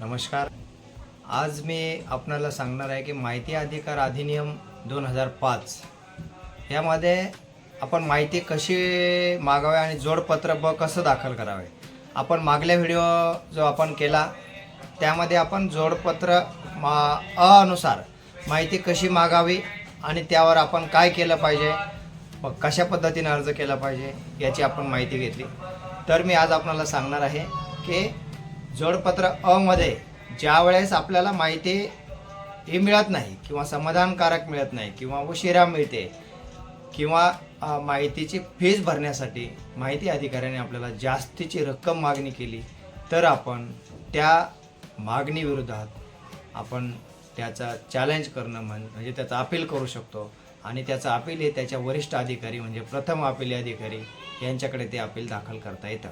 नमस्कार. आज मी आपणाला सांगणार आहे की माहिती अधिकार अधिनियम दोन हजार पाच. यामध्ये आपण माहिती कशी मागावी आणि जोडपत्र ब कसं दाखल करावे? आपण मागल्या व्हिडिओ जो आपण केला त्यामध्ये आपण जोडपत्र मा अ अनुसार माहिती कशी मागावी आणि त्यावर आपण काय केलं पाहिजे मग कशा पद्धतीने अर्ज केला पाहिजे याची आपण माहिती घेतली. तर मी आज आपणाला सांगणार आहे की जोडपत्र अ मध्ये ज्या वेळेस आपल्याला माहिती हे मिळत नाही किंवा समाधानकारक मिळत नाही किंवा उशिरा मिळते किंवा माहितीची फीज भरण्यासाठी माहिती अधिकाऱ्याने आपल्याला जास्तीची रक्कम मागणी केली तर आपण त्या मागणीविरोधात आपण त्याचा चॅलेंज करणं म्हण म्हणजे त्याचा अपील करू शकतो. आणि त्याचं अपील हे त्याच्या वरिष्ठ अधिकारी म्हणजे प्रथम अपिली अधिकारी यांच्याकडे ते अपील दाखल करता येतं.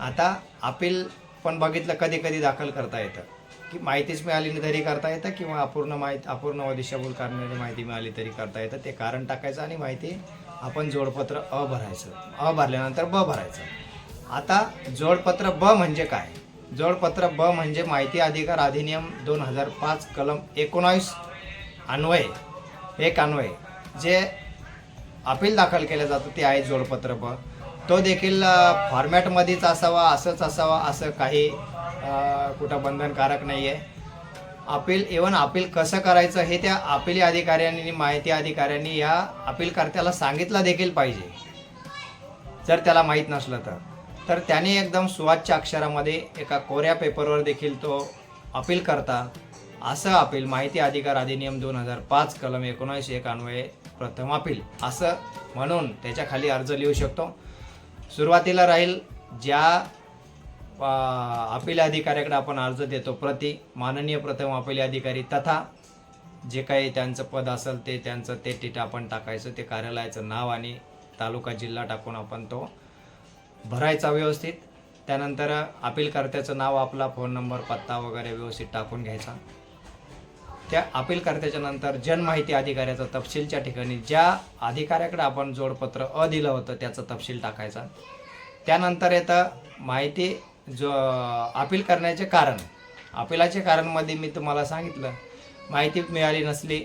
आता अपील पण बघितलं कधी कधी दाखल करता येतं. की माहितीच मिळाली तरी करता येतं किंवा अपूर्ण माहिती अपूर्ण व दिशाभूल माहिती मिळाली तरी करता येतं. ते कारण टाकायचं आणि माहिती आपण जोडपत्र अ भरायचं. अ भरल्यानंतर ब भरायचं. आता जोडपत्र ब म्हणजे काय? जोडपत्र ब म्हणजे माहिती अधिकार अधिनियम दोन हजार पाच कलम एकोणावीस अन्वय. एक अन्वय. जे अपील दाखल केलं जातं ते आहे जोडपत्र ब. तो देखील फॉर्मॅटमध्येच असावा असंच असावा असं काही कुठं बंधनकारक नाही आहे अपील इवन अपील कसं करायचं हे त्या अपिली अधिकाऱ्यांनी आणि माहिती अधिकाऱ्यांनी या अपीलकर्त्याला सांगितलं देखील पाहिजे. जर त्याला माहीत नसलं तर. तर त्याने एकदम सुवाच्य अक्षरामध्ये एका कोऱ्या पेपरवर देखील तो अपील करता. असं अपील माहिती अधिकार अधिनियम दोन हजार पाच कलम एकोणीसशे एक प्रथम अपील असं म्हणून त्याच्याखाली अर्ज लिहू शकतो. सुरुवातीला राहील ज्या अपिल अधिकाऱ्याकडे आपण अर्ज देतो प्रति माननीय प्रथम अपिल अधिकारी तथा जे काही त्यांचं पद असेल ते त्यांचं ते टीट आपण टाकायचं ते कार्यालयाचं नाव आणि तालुका जिल्हा टाकून आपण तो भरायचा व्यवस्थित. त्यानंतर अपीलकर्त्याचं नाव आपला फोन नंबर पत्ता वगैरे व्यवस्थित टाकून घ्यायचा. त्या अपीलकर्त्याच्या नंतर जनमाहिती अधिकाऱ्याचा तपशीलच्या ठिकाणी ज्या अधिकाऱ्याकडे आपण जोडपत्र अ दिलं होतं त्याचा तपशील टाकायचा. त्यानंतर येतं माहिती जो अपील करण्याचे कारण. अपिलाचे कारणमध्ये मी तुम्हाला सांगितलं माहिती मिळाली नसली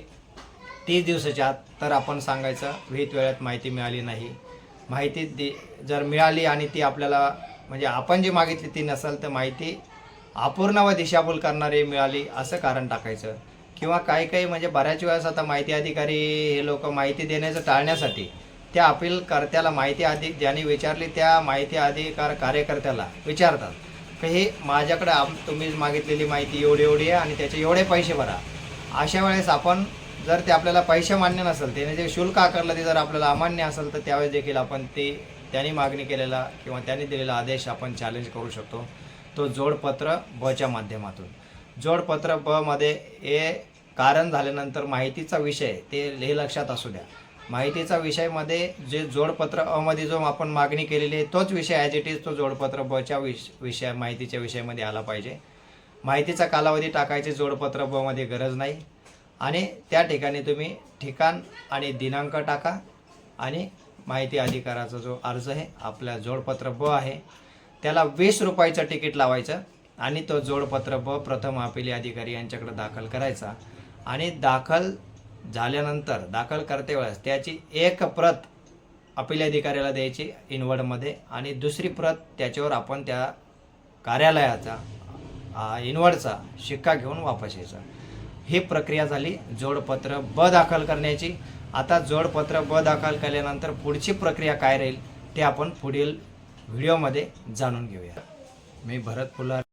तीस दिवसाच्या आत तर आपण सांगायचं विहित वेळेत माहिती मिळाली नाही. माहिती दि जर मिळाली आणि ती आपल्याला म्हणजे आपण जी मागितली ती नसेल तर माहिती अपूर्ण व दिशाभूल करणारी मिळाली असं कारण टाकायचं. किंवा काही काही म्हणजे बऱ्याच वेळेस आता माहिती अधिकारी हे लोक माहिती देण्याचं टाळण्यासाठी त्या अपील कर्त्याला माहिती अधिक ज्यांनी विचारली त्या माहिती अधिकार कार्यकर्त्याला विचारतात. की हे माझ्याकडे आप तुम्ही मागितलेली माहिती एवढी एवढी आहे आणि त्याचे एवढे पैसे भरा. अशा वेळेस आपण जर ते आपल्याला पैसे मान्य नसेल त्याने जे शुल्क आकारलं ते जर आपल्याला अमान्य असेल तर त्यावेळेस देखील आपण ते त्यांनी मागणी केलेला किंवा त्यांनी दिलेला आदेश आपण चॅलेंज करू शकतो. तो जोडपत्र बच्या माध्यमातून. जोडपत्र ब मध्ये हे कारण झाल्यानंतर माहितीचा विषय ते हे लक्षात असू द्या. माहितीचा विषयमध्ये जे जोडपत्र अमध्ये जो आपण मागणी केलेली आहे तोच विषय ॲज इट इज तो जोडपत्र बच्या विष विषय माहितीच्या विषयामध्ये आला पाहिजे. माहितीचा कालावधी टाकायचे जोडपत्र बमध्ये गरज नाही. आणि त्या ठिकाणी तुम्ही ठिकाण आणि दिनांक टाका आणि माहिती अधिकाराचा जो अर्ज आहे आपल्या जोडपत्र ब आहे त्याला वीस रुपयाचं तिकीट लावायचं. आणि तो जोडपत्र ब प्रथम अपिली अधिकारी यांच्याकडे दाखल करायचा. आणि दाखल झाल्यानंतर दाखल करते वेळेस त्याची एक प्रत अपिल अधिकाऱ्याला द्यायची इनवर्डमध्ये आणि दुसरी प्रत त्याच्यावर आपण त्या कार्यालयाचा इनवर्डचा शिक्का घेऊन वापस यायचा. ही प्रक्रिया झाली जोडपत्र ब दाखल करण्याची. आता जोडपत्र ब दाखल केल्यानंतर पुढची प्रक्रिया काय राहील ते आपण पुढील व्हिडिओमध्ये जाणून घेऊया. मी भरत फुलार